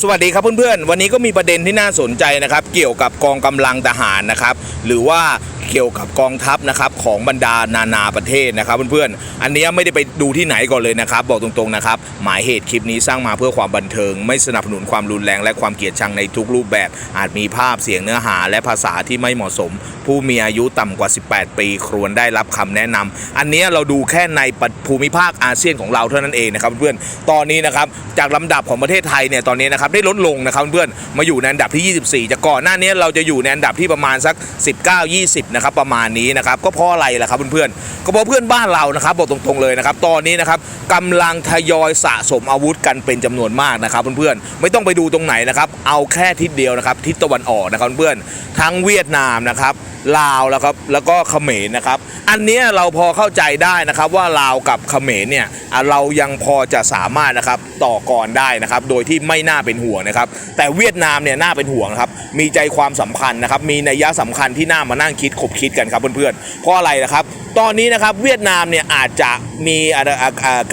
สวัสดีครับเพื่อนๆ วันนี้ก็มีประเด็นที่น่าสนใจนะครับ เกี่ยวกับกองกำลังทหารนะครับ หรือว่า เกี่ยวกับกองทัพนะครับของบรรดานานาประเทศนะครับเพื่อนๆ อันนี้ไม่ได้ไปดูที่ไหนก่อนเลยนะครับ บอกตรงๆนะครับ หมายเหตุคลิปนี้สร้างมาเพื่อความบันเทิง ไม่สนับสนุนความรุนแรงและความเกลียดชังในทุกรูปแบบ อาจมีภาพเสียงเนื้อหาและภาษาที่ไม่เหมาะสม ผู้มีอายุต่ำกว่า 18 ปีควรได้รับคำแนะนำอันนี้เราดูแค่ในภูมิภาคอาเซียนของเราเท่านั้นเองนะครับเพื่อนๆตอนนี้นะครับจากลำดับของประเทศไทยเนี่ยตอนนี้นะครับได้ลดลงนะครับเพื่อนๆมาอยู่ในอันดับที่ 24จากก่อนหน้านี้เราจะอยู่ในอันดับที่ประมาณสัก 19-20นะครับประมาณนี้นะครับก็เพราะอะไรล่ะครับเพื่อนๆก็เพราะเพื่อนบ้านเรานะครับบอกตรงๆเลยนะครับตอนนี้นะครับกำลังทยอยสะสมอาวุธกันเป็นจำนวนมากนะครับเพื่อนๆไม่ต้องไปดูตรงไหนนะครับเอาแค่ทิศเดียวนะครับทิศตะวันออกนะครับเพื่อนๆทั้งเวียดนามนะครับลาวแล้วครับแล้วก็เขมรนะครับอันนี้เราพอเข้าใจได้นะครับว่าลาวกับเขมรเนี่ยเรายังพอจะสามารถนะครับต่อกรได้นะครับโดยที่ไม่น่าเป็นห่วงนะครับแต่เวียดนามเนี่ยน่าเป็นห่วงครับมีใจความสำคัญนะครับมีนัยยะสำคัญที่น่ามานั่งคิดขบคิดกันครับเพื่อนๆเพราะอะไรนะครับ ตอนนี้นะครับเวียดนามเนี่ยอาจจะมี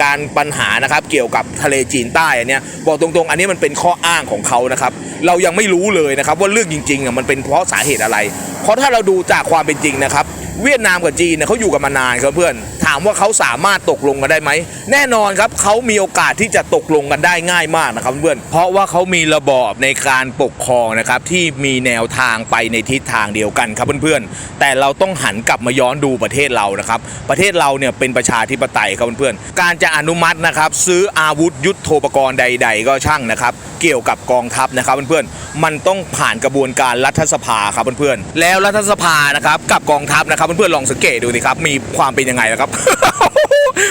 การปัญหานะครับเกี่ยวกับทะเลจีนใต้อันเนี้ยบอกตรงๆ อันนี้มันเป็นข้ออ้างของเขานะครับเรายังไม่รู้เลยนะครับว่าเรื่องจริงๆอะมันเป็นเพราะสาเหตุอะไร เพราะถ้าเราดูจากความเป็นจริงนะครับ เวียดนามกับจีนเนี่ยเขาอยู่กันมานานครับเพื่อน ถามว่าเขาสามารถตกลงกันได้ไหม แน่นอนครับเขามีโอกาสที่จะตกลงกันได้ง่ายมากนะครับเพื่อน เพราะว่าเขามีระบอบในการปกครองนะครับที่มีแนวทางไปในทิศทางเดียวกันครับเพื่อนๆ แต่เราต้องหันกลับมาย้อนดูประเทศเรานะครับ ประเทศเราเนี่ยเป็นประชาธิปไตยครับเพื่อนๆ การจะอนุมัตินะครับซื้ออาวุธยุทโธปกรณ์ใด ๆ ก็ช่างนะครับเกี่ยวกับกองทัพนะครับเพื่อนๆมันต้องผ่านกระบวนการรัฐสภาครับเพื่อนๆแล้วรัฐสภานะครับกับกองทัพนะครับเพื่อนๆลองสังเกตดูสิครับมีความเป็นยังไงนะครับ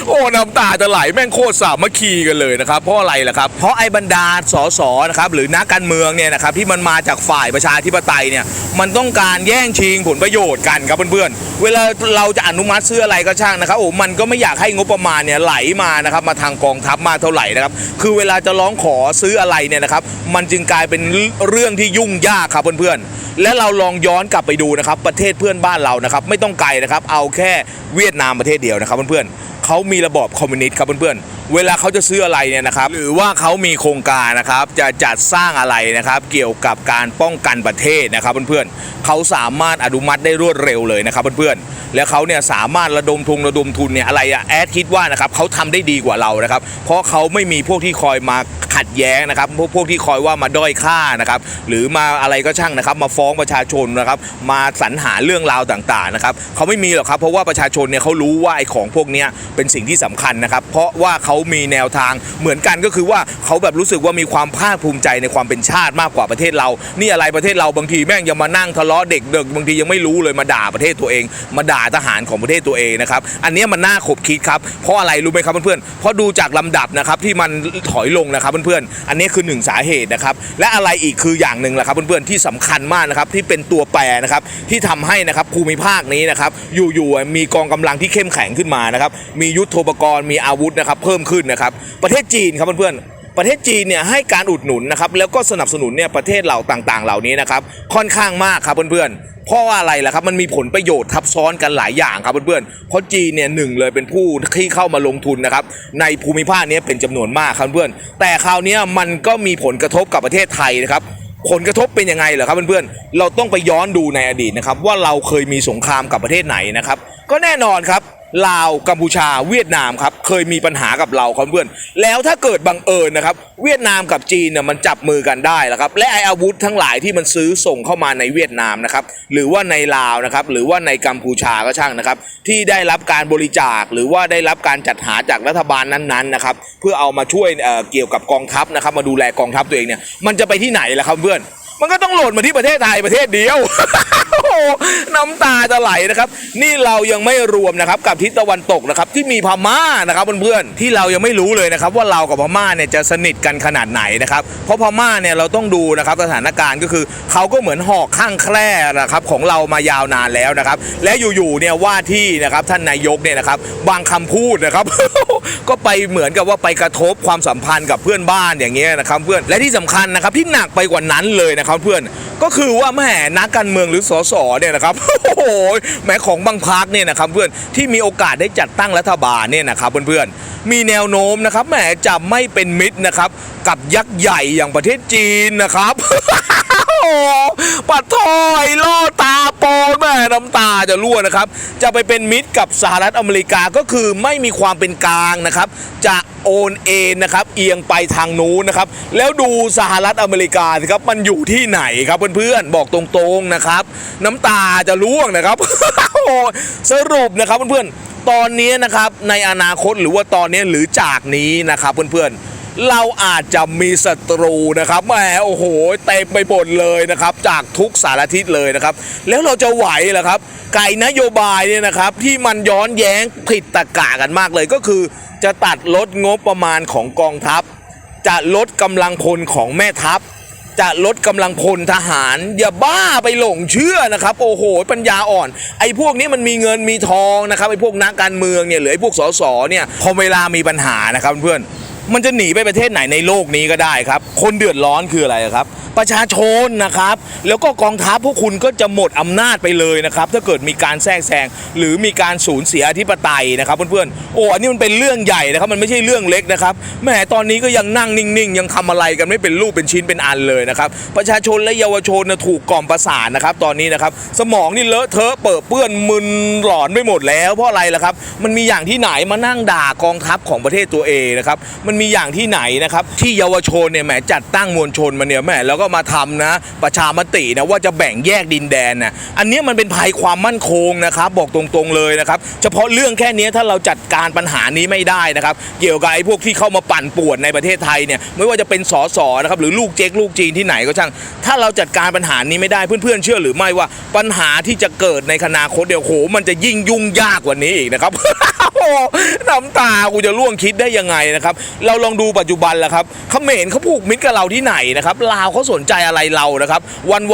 โอ้น้ำตาจะไหลแม่งโคตรสามัคคีกันเลยนะครับเพราะอะไรล่ะครับเพราะไอ้บรรดาสสนะครับหรือนักการเมืองเนี่ยนะครับที่มันมาจากฝ่ายประชาธิปไตยเนี่ยมันต้องการแย่งชิงผลประโยชน์กันครับเพื่อนๆเวลาเราจะอนุมัติซื้ออะไรก็ช่างนะครับโอ้มันก็ไม่อยากให้งบประมาณเนี่ยไหลมานะครับมาทางกองทัพมากเท่าไหร่นะครับคือเวลาจะร้องขอซื้ออะไรเเนี่ยนะครับมันจึงกลายเป็นเรื่องที่ยุ่งยากครับเพื่อนๆและเราลองย้อนกลับไปดูนะครับประเทศเพื่อนบ้านเรานะครับไม่ต้องไกลนะครับเอาแค่เวียดนามประเทศเดียวนะครับเพื่อนๆเขามีระบอบคอมมิวนิสต์ครับเพื่อนๆเวลาเขาจะซื้ออะไรเนี่ยนะครับหรือว่าเขามีโครงการนะครับจะจัดสร้างอะไรนะครับเกี่ยวกับการป้องกันประเทศนะครับเพื่อนๆเขาสามารถอนุมัติได้รวดเร็วเลยนะครับเพื่อนๆแล้วเขาเนี่ยสามารถระดมทุนระดมทุนเนี่ยอะไรอะแอดคิดว่านะครับเขาทำได้ดีกว่าเรานะครับเพราะเขาไม่มีพวกที่คอยมา ขัดแย้งนะครับพวกพวกที่คอยว่ามาด้อยค่านะครับหรือมาอะไรก็ช่างนะครับ มาฟ้องประชาชนนะครับมาสรรหาเรื่องราวต่างๆนะครับเขาไม่มีหรอกครับเพราะว่าประชาชนเนี่ยเขารู้ว่าไอ้ของพวกเนี้ยเป็นสิ่งที่สำคัญนะครับ เพราะว่าเขามีแนวทางเหมือนกันก็คือว่าเขาแบบรู้สึกว่ามีความภาคภูมิใจในความเป็นชาติมากกว่าประเทศเรา นี่อะไรประเทศเราบางทีแม่งยังมานั่งทะเลาะเด็กเด็กบางทียังไม่รู้เลยมาด่าประเทศตัวเอง มาด่าทหารของประเทศตัวเองนะครับอันนี้มันน่าขบคิดครับเพราะอะไรรู้ไหมครับเพื่อนๆเพราะดูจากลำดับนะครับที่มันถอยลงนะครับเพื่อนๆ อันนี้คือหนึ่งสาเหตุนะครับ และอะไรอีกคืออย่างหนึ่งแหละครับเพื่อนๆที่สำคัญมากนะครับที่เป็นตัวแปรนะครับที่ทำให้นะครับภูมิภาคนี้นะครับอยู่ๆมีกองกำลังที่เข้มแข็งขึ้นมานะครับมียุทโธปกรณ์มีอาวุธนะครับเพิ่มขึ้นนะครับประเทศจีนครับเพื่อนๆ ประเทศจีนเนี่ยให้การอุดหนุนนะครับแล้วก็สนับสนุนเนี่ยประเทศเราต่างๆ เหล่านี้นะครับค่อนข้างมากครับเพื่อนๆเพราะว่าอะไรล่ะครับมันมีผลประโยชน์ทับซ้อนกันหลายอย่างครับเพื่อนๆเพราะจีนเนี่ยหนึ่งเลยเป็นผู้ที่เข้ามาลงทุนนะครับในภูมิภาคนี้เป็นจำนวนมากครับเพื่อนแต่คราวนี้มันก็มีผลกระทบกับประเทศไทยนะครับผลกระทบเป็นยังไงเหรอครับเพื่อนๆเราต้องไปย้อนดูในอดีตนะครับว่าเราเคยมีสงครามกับประเทศไหนนะครับก็แน่นอนครับ ลาวกัมพูชาเวียดนามครับเคยมีปัญหากับเราครับเพื่อน แล้วถ้าเกิดบังเอิญนะครับ เวียดนามกับจีนเนี่ยมันจับมือกันได้แล้วครับ และไออาวุธทั้งหลายที่มันซื้อส่งเข้ามาในเวียดนามนะครับ หรือว่าในลาวนะครับ หรือว่าในกัมพูชาก็ช่างนะครับ ที่ได้รับการบริจาคหรือว่าได้รับการจัดหาจากรัฐบาลนั้นๆนะครับ เพื่อเอามาช่วยเเกี่ยวกับกองทัพนะครับ มาดูแลกองทัพตัวเองเนี่ยมันจะไปที่ไหนล่ะครับเพื่อน มันก็ต้องโหลดมาที่ประเทศไทยประเทศเดียว น้ำตาจะไหลนะครับ นี่เรายังไม่รวมนะครับกับทิศตะวันตกนะครับที่มีพม่านะครับเพื่อนๆที่เรายังไม่รู้เลยนะครับว่าเรากับพม่าเนี่ยจะสนิทกันขนาดไหนนะครับเพราะพม่าเนี่ยเราต้องดูนะครับสถานการณ์ก็คือเขาก็เหมือนหอกข้างแคร่นะครับของเรามายาวนานแล้วนะครับ และอยู่ๆเนี่ยว่าที่นะครับท่านนายกเนี่ยนะครับบางคำพูดนะครับ ก็ไปเหมือนกับว่าไปกระทบความสัมพันธ์กับเพื่อนบ้านอย่างเงี้ยนะครับเพื่อนและที่สำคัญนะครับที่หนักไปกว่านั้นเลยนะครับเพื่อนก็คือว่าแหมนักการเมืองหรือสสเนี่ยนะครับโอ้โหแหมของบางพักเนี่ยนะครับเพื่อนที่มีโอกาสได้จัดตั้งรัฐบาลเนี่ยนะครับเพื่อนๆมีแนวโน้มนะครับแหมจะไม่เป็นมิตรนะครับ กับยักษ์ใหญ่อย่างประเทศจีนนะครับปัดทอยล่อ นแม่น้ำตาจะรั่วนะครับ จะไปเป็นมิตรกับสหรัฐอเมริกาก็คือไม่มีความเป็นกลางนะครับ จะโอนเอ็นนะครับเอียงไปทางนู้นนะครับ แล้วดูสหรัฐอเมริกาสิครับมันอยู่ที่ไหนครับเพื่อนๆบอกตรงๆนะครับ น้ำตาจะร่วงนะครับสรุปนะครับเพื่อนๆตอนนี้นะครับในอนาคตหรือว่าตอนนี้หรือจากนี้นะครับเพื่อนๆ เราอาจจะมีศัตรูนะครับแหมโอ้โหเต็มไปหมดเลยนะครับ จากทุกสารทิศเลยนะครับ แล้วเราจะไหวเหรอครับไก่นโยบายเนี่ยนะครับที่มันย้อนแย้งผิดตะกะกันมากเลยก็คือ จะตัดลดงบประมาณของกองทัพ จะลดกำลังพลของแม่ทัพจะลดกำลังพลทหาร อย่าบ้าไปหลงเชื่อนะครับ โอ้โห ปัญญาอ่อน ไอ้พวกนี้มันมีเงินมีทองนะครับไอ้พวกนักการเมืองเนี่ยหรือไอ้พวกสสเนี่ยพอเวลามีปัญหานะครับเพื่อน มันจะหนีไปประเทศไหนในโลกนี้ก็ได้ครับ คนเดือดร้อนคืออะไรครับ ประชาชนนะครับ แล้วก็กองทัพพวกคุณก็จะหมดอำนาจไปเลยนะครับ ถ้าเกิดมีการแทรกแซงหรือมีการสูญเสียอธิปไตยนะครับเพื่อนๆโอ้อันนี้มันเป็นเรื่องใหญ่นะครับ มันไม่ใช่เรื่องเล็กนะครับแหมตอนนี้ก็ยังนั่งนิ่งๆ ยังทำอะไรกันไม่เป็นรูปเป็นชิ้นเป็นอันเลยนะครับ ประชาชนและเยาวชนนะถูกกล่อมประสาทนะครับ ตอนนี้นะครับ สมองนี่เลอะเทอะเปิดเปื้อนมึนหลอนไปหมดแล้วเพราะอะไรล่ะครับ มันมีอย่างที่ไหนมานั่งด่ากองทัพของประเทศตัวเองนะครับมันมีอย่างที่ไหนนะครับ ที่เยาวชนเนี่ยแหมจัดตั้งมวลชนมาเนี่ยแหมแล้วก็มาทำนะ ประชามตินะว่าจะแบ่งแยกดินแดนนะอันนี้มันเป็นภัยความมั่นคงนะครับ บอกตรงๆเลยนะครับ เฉพาะเรื่องแค่นี้ถ้าเราจัดการปัญหานี้ไม่ได้นะครับ เกี่ยวกับไอ้พวกที่เข้ามาปั่นป่วนในประเทศไทยเนี่ยไม่ว่าจะเป็นสสนะครับหรือลูกเจ๊กลูกจีนที่ไหนก็ช่าง ถ้าเราจัดการปัญหานี้ไม่ได้เพื่อนๆเชื่อหรือไม่ว่าปัญหาที่จะเกิดในอนาคตเดี๋ยวโหมันจะยิ่งยุ่งยากกว่านี้อีกนะครับโอ้น้ำตากูจะล่วงคิดได้ยังไงนะครับเราลองดูปัจจุบันและครับเขมรเขาผูกมิตรกับเราที่ไหนนะครับลาวเขาสนใจอะไรเรานะครับ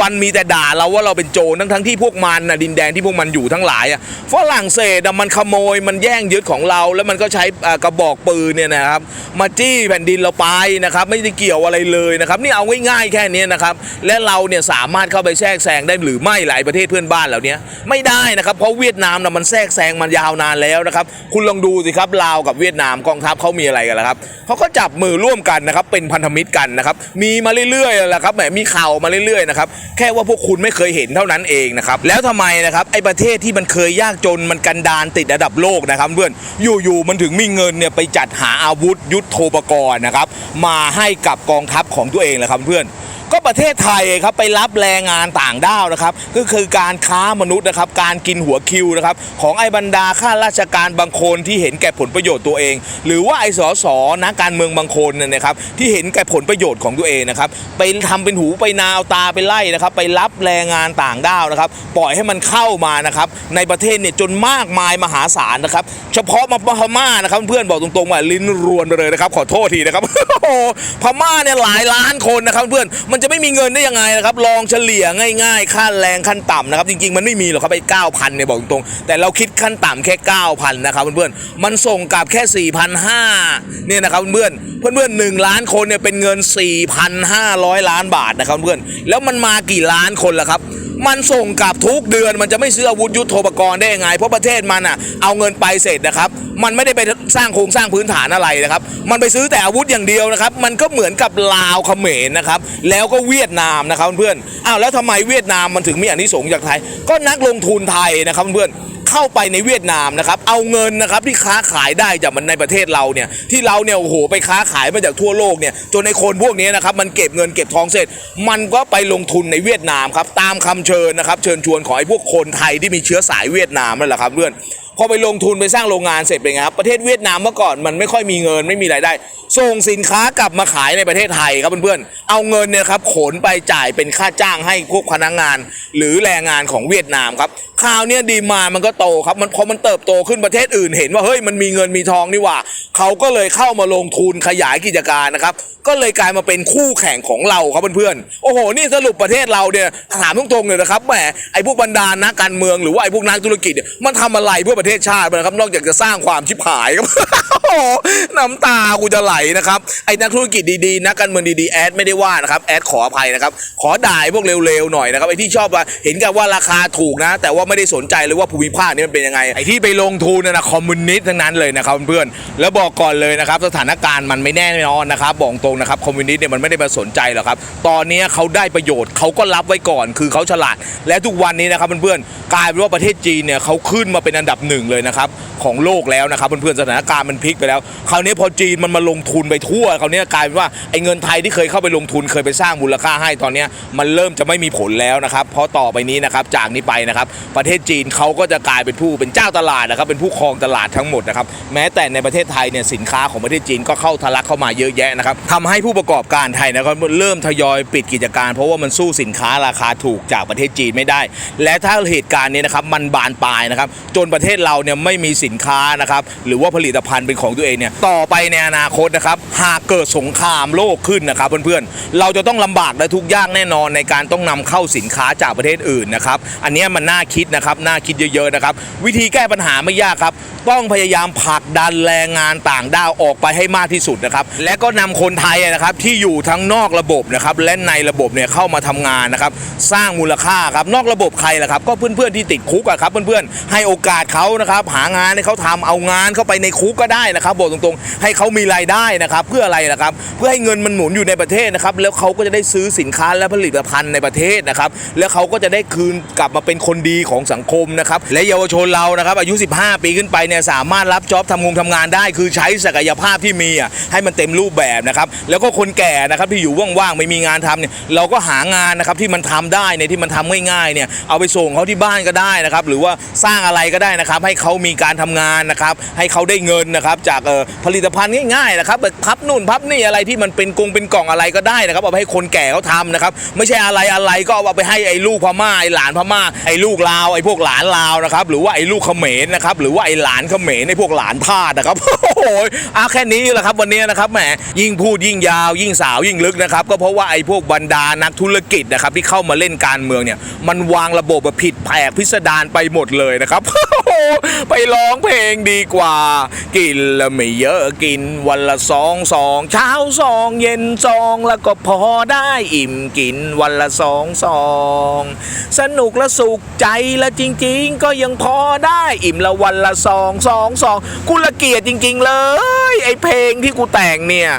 วันๆมีแต่ด่าเราว่าเราเป็นโจรทั้งๆที่พวกมันนะดินแดนที่พวกมันอยู่ทั้งหลายอะฝรั่งเศสมันขโมยมันแย่งยึดของเรา แล้วมันก็ใช้กระบอกปืนเนี่ยนะครับ มาจี้แผ่นดินเราไปนะครับ ไม่ได้เกี่ยวอะไรเลยนะครับนี่เอาง่ายๆแค่นี้นะครับและเราเนี่ยสามารถเข้าไปแทรกแซงได้หรือไม่หลายประเทศเพื่อนบ้านเหล่านี้ไม่ได้นะครับเพราะเวียดนามนะมันแทรกแซงมันยาวนานแล้วนะครับคุณลองดูสิครับลาวกับเวียดนามกองทัพเขามีอะไรกันล่ะครับเขาก็จับมือร่วมกันนะครับเป็นพันธมิตรกันนะครับมีมาเรื่อยๆแหละครับแหมมีข่าวมาเรื่อยๆนะครับแค่ว่าพวกคุณไม่เคยเห็นเท่านั้นเองนะครับแล้วทำไมนะครับไอ้ประเทศที่มันเคยยากจนมันกันดานติดระดับโลกนะครับเพื่อนอยู่ๆมันถึงมีเงินเนี่ยไปจัดหาอาวุธยุทโธปกรณ์นะครับมาให้กับกองทัพของตัวเองแหละครับเพื่อน ก็ประเทศไทยครับไปรับแรงงานต่างด้าวนะครับก็คือการค้ามนุษย์นะครับการกินหัวคิวนะครับของไอ้บรรดาข้าราชการบางคนที่เห็นแก่ผลประโยชน์ตัวเอง หรือว่าไอ้สสนักการเมืองบางคนเนี่ยนะครับที่เห็นแก่ผลประโยชน์ของตัวเองนะครับไปทำเป็นหูไปนาวตาไปไล่นะครับไปรับแรงงานต่างด้าวนะครับปล่อยให้มันเข้ามานะครับในประเทศเนี่ยจนมากมายมหาศาลนะครับเฉพาะมาพม่านะครับเพื่อนบอกตรงๆว่าลิ้นรวนไปเลยนะครับขอโทษทีนะครับโอ้พม่าเนี่ยหลายล้านคนนะครับเพื่อนมันจะไม่มีเงินได้ยังไงนะครับลองเฉลี่ยง่ายๆค่าแรงขั้นต่ำนะครับจริงๆ มันไม่มีหรอกครับไปเก้าพันเนี่ยบอกตรงๆแต่เราคิดขั้นต่ำแค่เก้าพันนะครับเพื่อนๆมันส่งกลับแค่สี่พันห้าเนี่ยนะครับเพื่อนๆเพื่อนๆหนึ่งล้านคนเนี่ยเป็นเงิน 4,500 ล้านบาทนะครับเพื่อนแล้วมันมากี่ล้านคนล่ะครับ มันส่งกลับทุกเดือนมันจะไม่ซื้ออาวุธยุทโธปกรณ์ได้ยังไง เพราะประเทศมันอะเอาเงินไปเสร็จนะครับ มันไม่ได้ไปสร้างโครงสร้างพื้นฐานอะไรนะครับ มันไปซื้อแต่อาวุธอย่างเดียวนะครับ มันก็เหมือนกับลาวเขมรนะครับ แล้วก็เวียดนามนะครับเพื่อนอ้าวแล้วทำไมเวียดนามมันถึงมีอันนี้สงจากไทย ก็นักลงทุนไทยนะครับเพื่อนเข้าไปในเวียดนามนะครับเอาเงินนะครับที่ค้าขายได้จากมันในประเทศเราเนี่ยที่เราเนี่ยโอ้โหไปค้าขายมาจากทั่วโลกเนี่ยจนในคนพวกนี้นะครับมันเก็บเงินเก็บทองเสร็จ มันก็ไปลงทุนในเวียดนามครับตามคำเชิญนะครับเชิญชวนของไอ้พวกคนไทยที่มีเชื้อสายเวียดนามนั่นแหละครับเพื่อน พอไปลงทุนไปสร้างโรงงานเสร็จเป็นไงครับประเทศเวียดนามเมื่อก่อนมันไม่ค่อยมีเงินไม่มีรายได้ ส่งสินค้ากลับมาขายในประเทศไทยครับเพื่อนๆเอาเงินเนี่ยครับขนไปจ่ายเป็นค่าจ้างให้พวกพนักงาน หรือแรงงานของเวียดนามครับคราวเนี้ยดีมามันก็โตครับมันพอมันเติบโตขึ้นประเทศอื่น เห็นว่าเฮ้ยมันมีเงินมีทองนี่ว่าเขาก็เลยเข้ามาลงทุนขยายกิจการนะครับก็เลยกลายมาเป็นคู่แข่งของเราครับเพื่อนๆโอ้โหนี่สรุปประเทศเราเนี่ยถามตรงๆเลยนะครับแหมไอ้พวกบรรดานักการเมืองหรือว่าไอ้พวกนักธุรกิจเนี่ยมันทำอะไรเพื่อประเทศชาติไปนะครับ นอกจากจะสร้างความชิบหายครับน้ำตากูจะไหลนะครับ ไอ้นักธุรกิจดีๆ นักการเมืองดีๆ แอดไม่ได้ว่านะครับ แอดขออภัยนะครับ ขอด่ายพวกเร็วๆหน่อยนะครับ ไอ้ที่ชอบว่าเห็นกันว่าราคาถูกนะ แต่ว่าไม่ได้สนใจเลยว่าภูมิภาคนี้มันเป็นยังไง ไอ้ที่ไปลงทุนนะนคอมมิวนิสต์ทั้งนั้นเลยนะครับเพื่อนๆแล้วบอกก่อนเลยนะครับ สถานการณ์มันไม่แน่นอนนะครับ บอกตรงนะครับ คอมมิวนิสต์เนี่ยมันไม่ได้มาสนใจหรอกครับ ตอนนี้เขาได้ประโยชน์เขาก็รับไว้ก่อน คือเขาฉลาด และทุกวันนี้นะครับเพื่อนๆ กลายเป็นว่าประเทศจีนเนี่ยเขาขึ้นมาเป็นอันดับหหนึ่งเลยนะครับของโลกแล้วนะครับเพื่อนๆสถานการณ์มันพลิกไปแล้ว คราวนี้พอจีนมันมาลงทุนไปทั่วคราวนี้กลายเป็นว่าไอ้เงินไทยที่เคยเข้าไปลงทุนเคยไปสร้างมูลค่าให้ตอนนี้มันเริ่มจะไม่มีผลแล้วนะครับเพราะต่อไปนี้นะครับจากนี้ไปนะครับประเทศจีนเขาก็จะกลายเป็นผู้เป็นเจ้าตลาดนะครับเป็นผู้ครองตลาดทั้งหมดนะครับแม้แต่ในประเทศไทยเนี่ยสินค้าของประเทศจีนก็เข้าทะลักเข้ามาเยอะแยะนะครับทำให้ผู้ประกอบการไทยนะครับเริ่มทยอยปิดกิจการ เพราะว่ามันสู้สินค้าราคาถูกจากประเทศจีนไม่ได้ และถ้าเหตุการณ์นี้นะครับมันบานปลายนะครับจนประเทศเราเนี่ยไม่มีสินค้านะครับหรือว่าผลิตภัณฑ์เป็นของตัวเองเนี่ยต่อไปในอนาคตนะครับหากเกิดสงครามโลกขึ้นนะครับเพื่อนๆเราจะต้องลำบากและทุกข์ยากแน่นอนในการต้องนำเข้าสินค้าจากประเทศอื่นนะครับอันนี้มันน่าคิดนะครับน่าคิดเยอะๆนะครับวิธีแก้ปัญหาไม่ยากครับต้องพยายามผลักดันแรงงานต่างด้าวออกไปให้มากที่สุดนะครับ และก็นำคนไทยนะครับที่อยู่ทั้งนอกระบบนะครับและในระบบเนี่ยเข้ามาทำงานนะครับ สร้างมูลค่าครับนอกระบบใครล่ะครับ ก็เพื่อนๆที่ติดคุกอะครับเพื่อนๆให้โอกาสเขานะครับหางานให้เขาทำเอางานเข้าไปในคุกก็ได้นะครับบอกตรงๆ ให้เขามีรายได้นะครับเพื่ออะไรนะครับ เพื่อให้เงินมันหมุนอยู่ในประเทศนะครับแล้วเขาก็จะได้ซื้อสินค้าและผลิตภัณฑ์ในประเทศนะครับ แล้วเขาก็จะได้คืนกลับมาเป็นคนดีของสังคมนะครับและเยาวชนเรานะครับอายุ 15 ปีขึ้นไปเนี่ยสามารถรับจ็อบทำงงทำงานได้ คือใช้ศักยภาพที่มีอะให้มันเต็มรูปแบบนะครับแล้วก็คนแก่นะครับที่อยู่ว่างๆไม่มีงานทำเนี่ยเราก็หางานนะครับที่มันทำได้ในยที่มันทำง่ายๆเนี่ยเอาไปส่งเขาที่บ้านก็ได้นะครับหรือว่าสร้างอะไรก็ได้นะครับ ให้เขามีการทำงานนะครับให้เขาได้เงินนะครับจากผลิตภัณฑ์ง่ายๆนะครับแบบพับนู่นพับนี่อะไรที่มันเป็นกงเป็นกล่องอะไรก็ได้นะครับเอาไปให้คนแก่เขาทำนะครับไม่ใช่อะไรอะไรก็เอาไปให้ไอ้ลูกพม่าไอ้หลานพม่าไอ้ลูกลาวไอ้พวกหลานลาวนะครับหรือว่าไอ้ลูกเขมรนะครับหรือว่าไอ้หลานเขมรไอ้พวกหลานทาสนะครับ โอ้โหเอาแค่นี้แหละครับวันนี้นะครับแหมยิ่งพูดยิ่งยาว ยิ่งสาวยิ่งลึกนะครับ ก็เพราะว่าไอ้พวกบรรดานักธุรกิจนะครับที่เข้ามาเล่นการเมืองเนี่ย มันวางระบบแบบผิดแผกพิสดารไปหมดเลยนะครับไปร้องเพลงดีกว่า กินละไม่เยอะกินวันละสองสองเช้าสองเย็นสองแล้วก็พอได้อิ่มกินวันละสองสองสนุกและสุขใจและจริง ๆ ก็ยังพอได้อิ่มละวันละสองสองสองกูละเกียดจริง ๆ เลย ไอเพลงที่กูแต่งเนี่ย